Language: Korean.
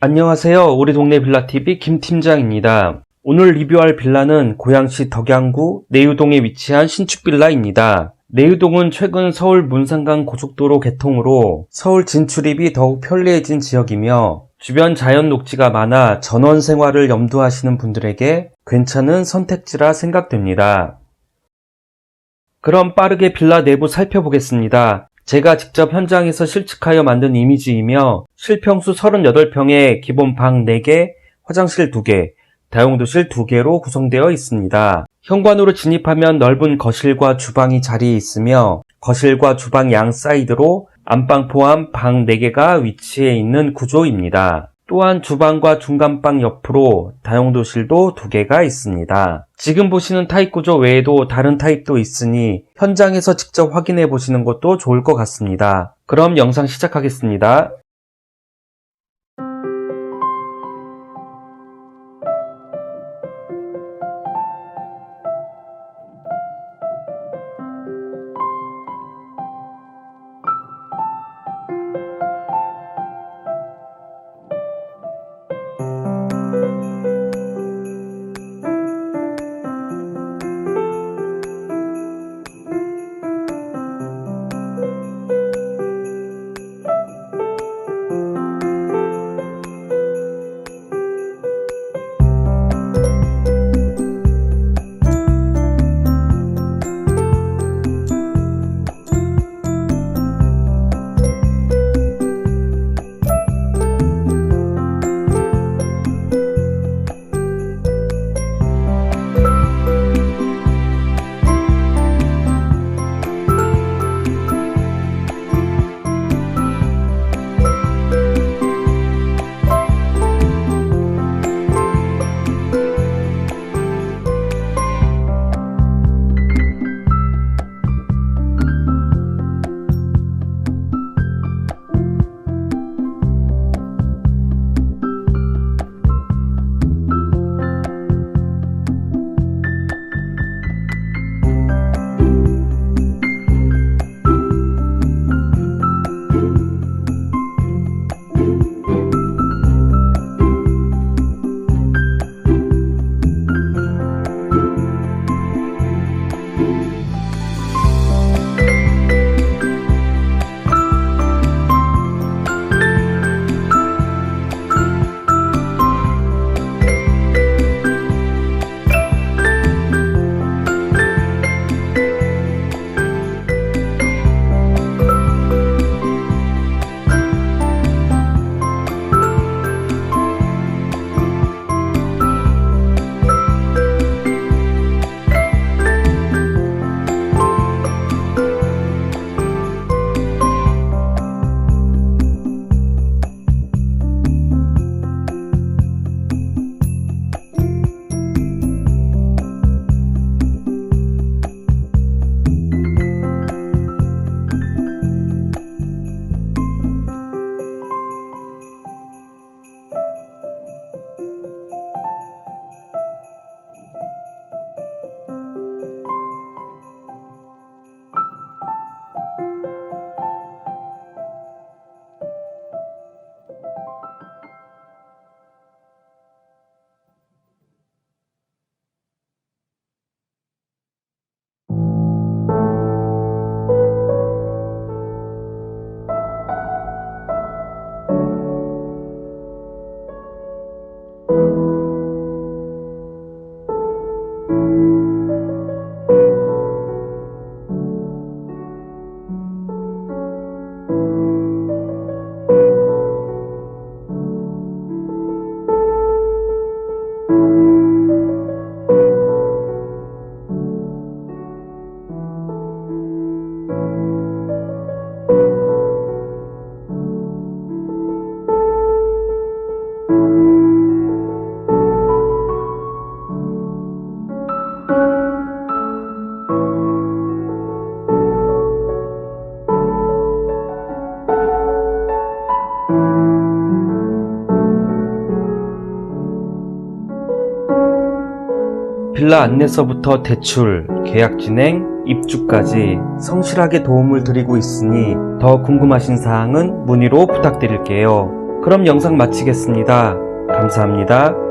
안녕하세요. 우리 동네 빌라TV 김팀장입니다. 오늘 리뷰할 빌라는 고양시 덕양구 내유동에 위치한 신축 빌라입니다. 내유동은 최근 서울 문산강 고속도로 개통으로 서울 진출입이 더욱 편리해진 지역이며 주변 자연 녹지가 많아 전원 생활을 염두하시는 분들에게 괜찮은 선택지라 생각됩니다. 그럼 빠르게 빌라 내부 살펴보겠습니다. 제가 직접 현장에서 실측하여 만든 이미지이며 실평수 38평에 기본 방 4개, 화장실 2개, 다용도실 2개로 구성되어 있습니다. 현관으로 진입하면 넓은 거실과 주방이 자리에 있으며 거실과 주방 양 사이드로 안방 포함 방 4개가 위치해 있는 구조입니다. 또한 주방과 중간방 옆으로 다용도실도 2개가 있습니다. 지금 보시는 타입 구조 외에도 다른 타입도 있으니 현장에서 직접 확인해 보시는 것도 좋을 것 같습니다. 그럼 영상 시작하겠습니다. 빌라 안내서부터 대출, 계약 진행, 입주까지 성실하게 도움을 드리고 있으니 더 궁금하신 사항은 문의로 부탁드릴게요. 그럼 영상 마치겠습니다. 감사합니다.